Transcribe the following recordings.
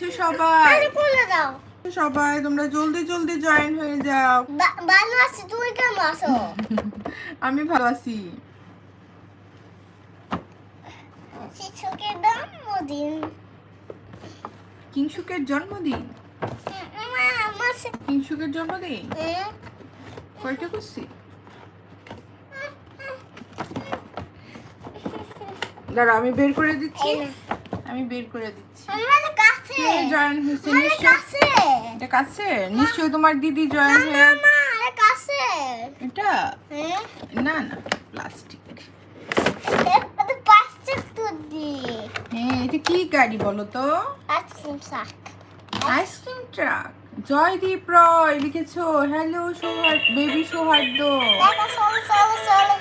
সবাই। বলে দাও। সবাই তোমরা জলদি জলদি জয়েন হয়ে যাও। ভালো আছি তুই কেমন আছো? আমি ভালো আছি। শিশুকের জন্মদিন। কিংসুকের জন্মদিন? কিংসুকের জন্মদিন? কয়টা করছি? দাঁড়া আমি বের করে দিচ্ছি। আমি বের করে দিচ্ছি। জয়েন হয়েছে এটা কাছে? নিশ্চয়ই তোমার দিদি জয়েন হয়ে কাছে। এটা? হ্যাঁ। না না প্লাস্টিক দি। হ্যাঁ এটা কি গাড়ি বলো তো? আইসক্রিম শাক আইসক্রিম ট্রাক জয়দীপ রয় লিখেছো। হ্যালো সৌহার্দ বেবি সৌহার্দ্য চলে চলে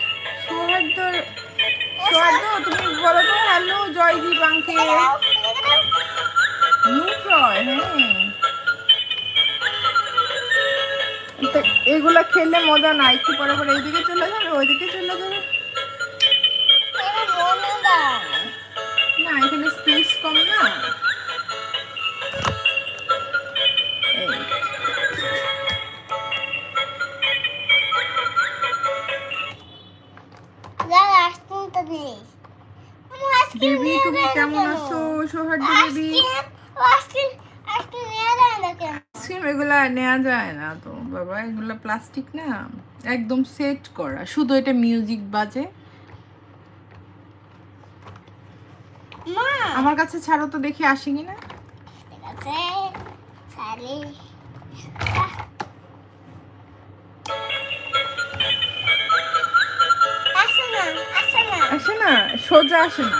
খেললে মজা না একটু পরে পরে এইদিকে চলে যাবে ওইদিকে চলে যাবে। না এখানে স্পেস কম না। বেবি তুমি কেমন আছো? সৌহার্দ্য বেবি? আইসক্রিম এগুলা নেওয়া যায় না তো। বাবা এগুলা প্লাস্টিক না একদম সেট করা। শুধু এটা মিউজিক বাজে। আমার কাছে ছাড়ো তো দেখি আসে কি না আসে না। সোজা আসে না।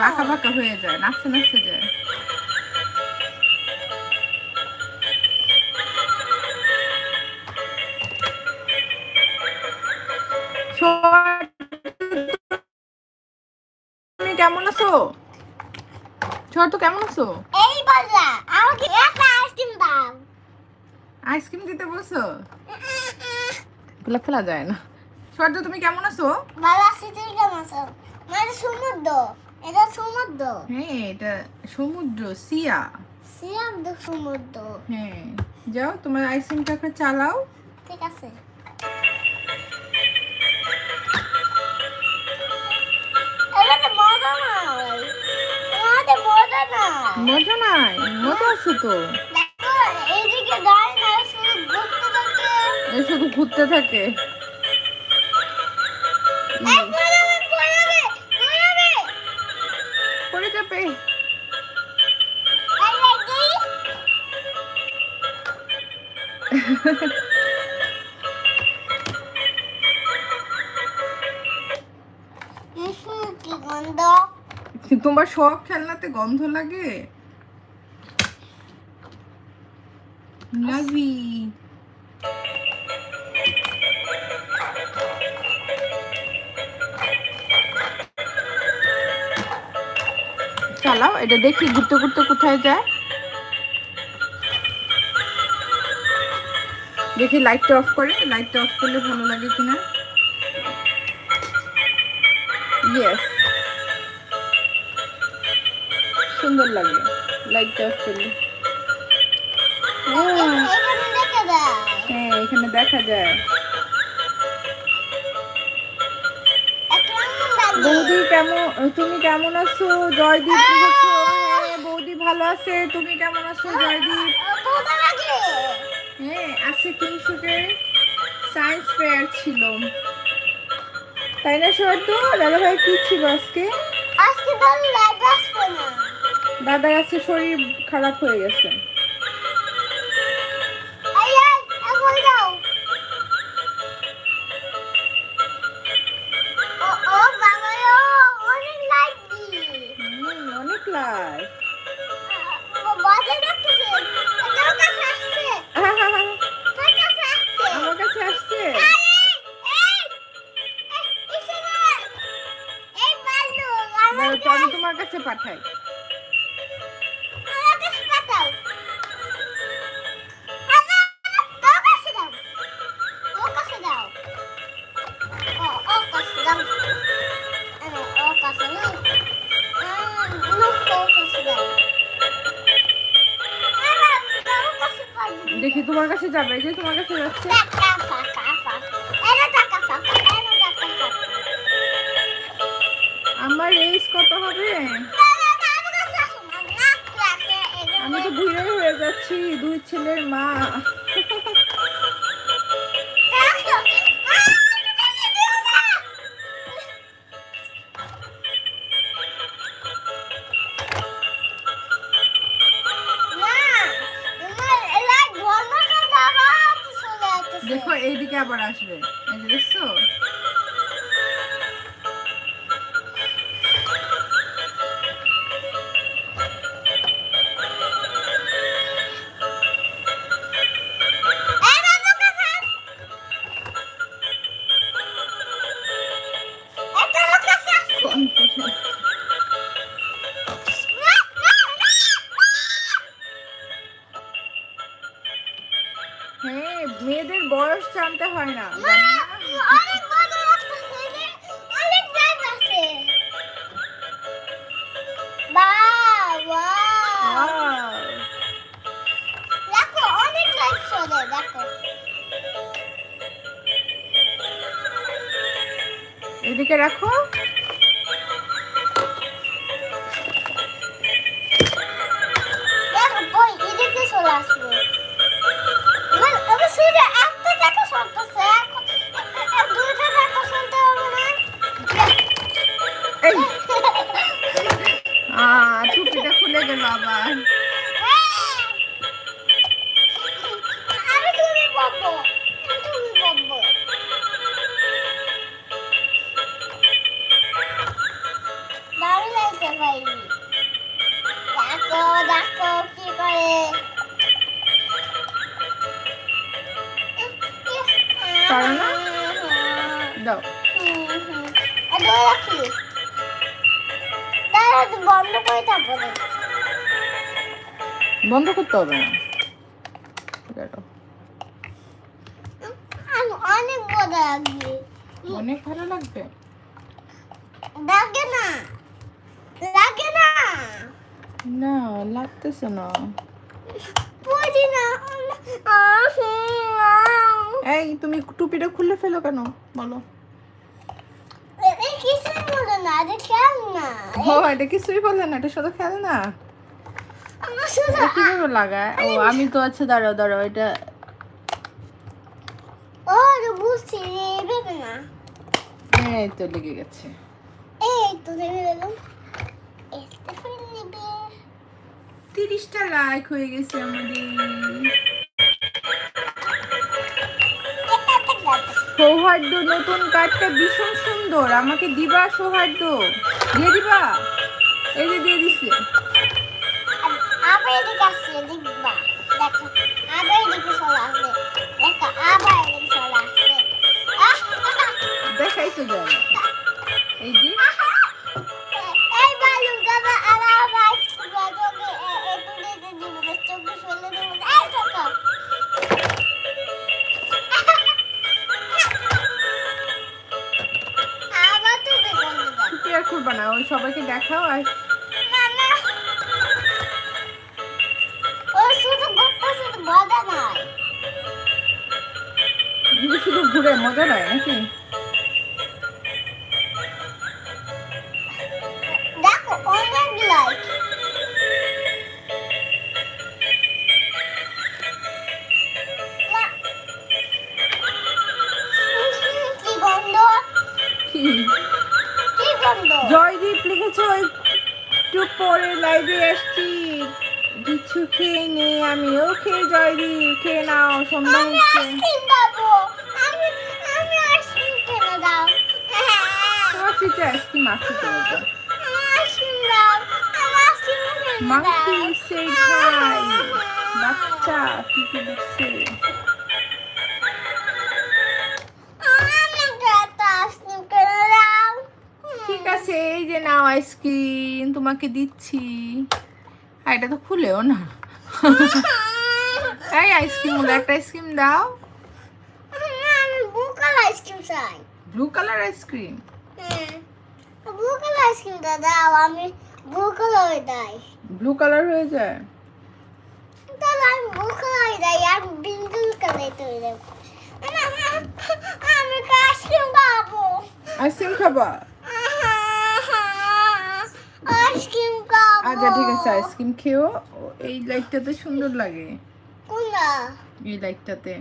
বাঁকা বাঁকা হয়ে যায় নাচতে নাচতে যায়। ছোট তো কেমন আছো? এই বললা আমাকে একটা আইসক্রিম দাও। আইসক্রিম দিতে বলছো? গোলাপ ফেলা যায় না। ছোট তুমি কেমন আছো? ভালো আছি তুই কেমন আছো? মানে সমুদ্র এটা সমুদ্র। হ্যাঁ এটা সমুদ্র সিয়া। সিয়াম দু সমুদ্র। হ্যাঁ যাও তোমার আইসক্রিমটাকে চালাও। ঠিক আছে। মজা নাই মজা আছে তো। এ শুধু ঘুরতে থাকে। পড়ে যাবে। এই এই হুম তোমার সব খেলনাতে গন্ধ লাগে? চালাও, এটা দেখি ঘুরতে ঘুরতে কোথায় যায়। দেখি লাইটটা অফ করে লাইটটা অফ করলে ভালো লাগে কিনা। ইয়েস সুন্দর লাগে। লাইটটা অফ করলে হ্যাঁ। এখানে দেখা যায়। বৌদি কেমন তুমি কেমন আছো? জয়দীপ হ্যাঁ। বৌদি ভালো আছে? তুমি কেমন আছো জয়দীপ? হ্যাঁ আজকে কিংসুকের সায়েন্স ফেয়ার ছিল। তাই না সর্দ দাদা ভাই কি ছিল আজকে? আজকে তাহলে লাইট আসব না। দাদার আজকে শরীর খারাপ হয়ে গেছে। তোমার কাছে যাবে যে তোমার কাছে যাচ্ছে। আমার রেস কত হবে? আমি তো ঘুরে হয়ে যাচ্ছি, দুই ছেলের মা। এদিকে রাখো। পারো? দাও। বন্ধ করতে হবে না। অনেক লাগবে ভালো লাগবে। লাগে না না না। লাগতেছে না। এই তুমি টুপিটা খুলে ফেলো কেন? বলো। বলে এটা ও কিছুই বললে না এটা শুধু খেল না কীভাবে লাগায়? ও আমি তো আছে দাঁড়াও দাঁড়াও এটা ও বুঝছি না। এই তো লেগে গেছে। এই তো তিরিশটা লাইক হয়ে গেছে আমাদের। সৌহার্দ্য নতুন কার্ডটা ভীষণ সুন্দর। আমাকে দিবা সৌহার্দ্য? দিয়ে দিবা? এই যে দিয়ে দিছে। আবার তো আসছে শুধু ঘুরে মজা নয় নাকি? জয়দীপ লিখেছ একটু পরে লাইভে আসছি কিছু খেয়ে নে আমিও খেয়ে জয়দীপ। খেয়ে নাও সন্ধ্যা ফ্রিজে আইসক্রিম আছে তো আইসক্রিম দাও আমার আইসক্রিম কিনে দাও মাংকি সেই ভাই বাচ্চা কি দিচ্ছে। ঠিক আছে এই যে নাও আইসক্রিম তোমাকে দিচ্ছি। আর এটা তো খুলেও না। এই আইসক্রিম হলো একটা আইসক্রিম দাও। আমি বুকাল আইসক্রিম চাই। Blue colour ice cream? বুকাল ice cream দাও আমি বুকাল হয়ে দেয় ব্লু কালার হয়ে যায়? তাহলে আমি মুখ হয়ে যাই আর বিন্দুল করে তৈরি দেবো আমি আইসক্রিম খাব। আইসক্রিম খাবা? আইসক্রিম খাব। আচ্ছা ঠিক আছে আইসক্রিম খেও। এই লাইটটাতে সুন্দর লাগে। কোনটা? এই লাইটটাতে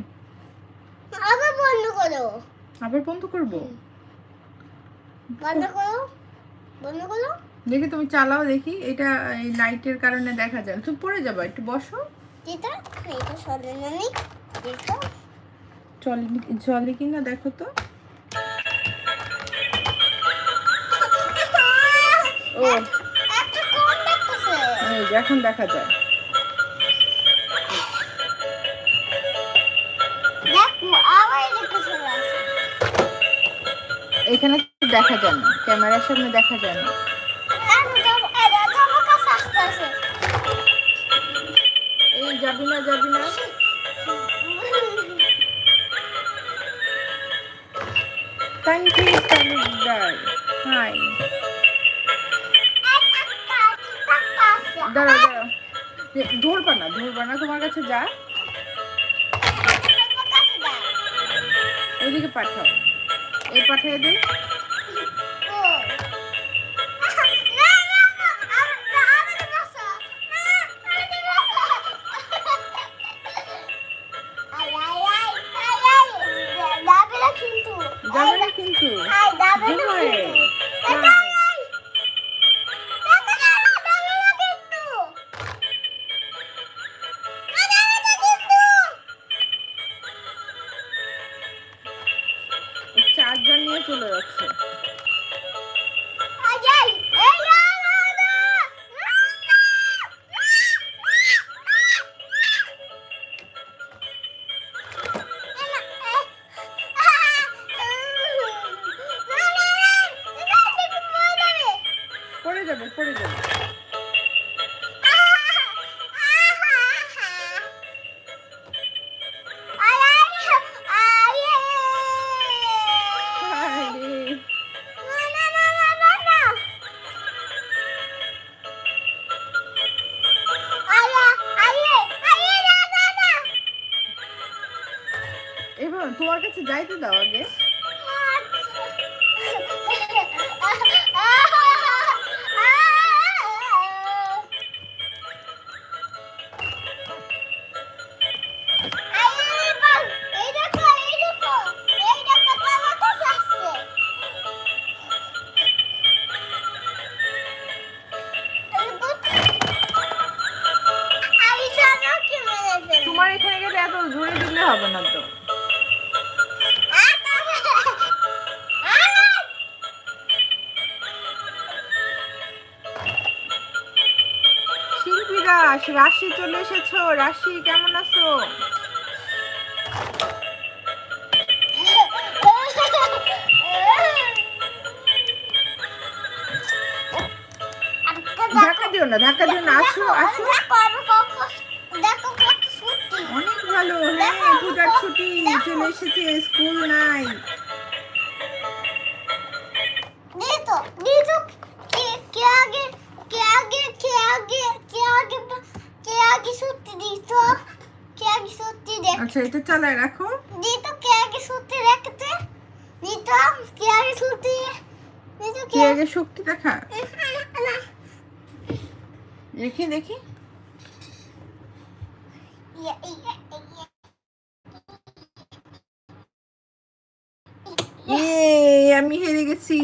আবার বন্ধ করো। আবার বন্ধ করব? বন্ধ করো বন্ধ করো দেখি তুমি চালাও দেখি এটা এই লাইটের কারণে দেখা যায় না। তুমি পড়ে যাবা একটু বসো। এটা সরে নানি যেটা? চলে চলে কিনা দেখো তো। ও। এখন দেখা যায়। দেখো দেখা যায় না ক্যামেরার সামনে দেখা যায় না এই যাবি না যাবি না। ধরবা ধরবা না তোমার কাছে যা। ওইদিকে পাঠাও। এই পাঠিয়ে দে। তোমার কাছে এসেছ? রাশি কেমন আছো? ধাক্কা দিও না ধাক্কা দিও না আসো আসো। অনেক ভালো হ্যাঁ পূজার ছুটি চলে এসেছে স্কুল নাই। কে আগে কে আগে কে আগে? আগে সত্যি দিত কে আগে সত্যি দেখ আচ্ছা এটা চালায় রাখো। দিত কে আগে সত্যি দেখতে? দিত কে আগে সত্যি দিত কে আগে শক্তি দেখা। দেখি দেখি। ইয়ে, আমি হেরে গেছি।